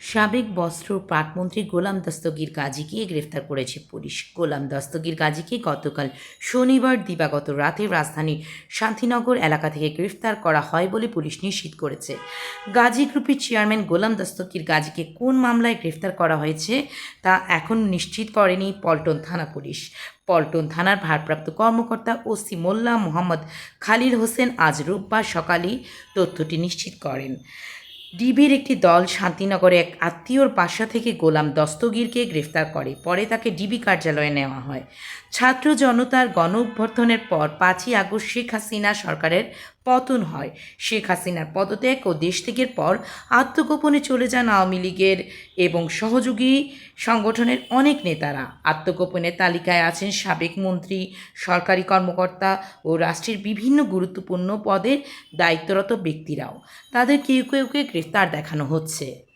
সাবেক বস্ত্র পাটমন্ত্রী গোলাম দস্তগীর গাজীকে গ্রেফতার করেছে পুলিশ। গোলাম দস্তগীর গাজীকে গতকাল শনিবার দিবাগত রাতে রাজধানীর শান্তিনগর এলাকা থেকে গ্রেফতার করা হয় বলে পুলিশ নিশ্চিত করেছে। গাজী গ্রুপের চেয়ারম্যান গোলাম দস্তগীর গাজীকে কোন মামলায় গ্রেফতার করা হয়েছে তা এখন নিশ্চিত করেনি পল্টন থানা পুলিশ। পল্টন থানার ভারপ্রাপ্ত কর্মকর্তা ওসি মোল্লা মোহাম্মদ খালিল হোসেন আজ রোববার সকালেই তথ্যটি নিশ্চিত করেন। ডিবির একটি দল শান্তিনগরে এক আত্মীয়র বাসা থেকে গোলাম দস্তগীরকে গ্রেফতার করে। পরে তাকে ডিবি কার্যালয়ে নেওয়া হয়। ছাত্র জনতার গণ অভ্যর্থনের পর পাঁচই আগস্ট শেখ হাসিনা সরকারের পতন হয়। শেখ হাসিনার পদত্যাগ ও দেশ থেকের পর আত্মগোপনে চলে যান আওয়ামী লীগের এবং সহযোগী সংগঠনের অনেক নেতারা। আত্মগোপনের তালিকায় আছেন সাবেক মন্ত্রী, সরকারি কর্মকর্তা ও রাষ্ট্রের বিভিন্ন গুরুত্বপূর্ণ পদের দায়িত্বরত ব্যক্তিরাও। তাদের কেউ কেউকে গ্রেফতার দেখানো হচ্ছে।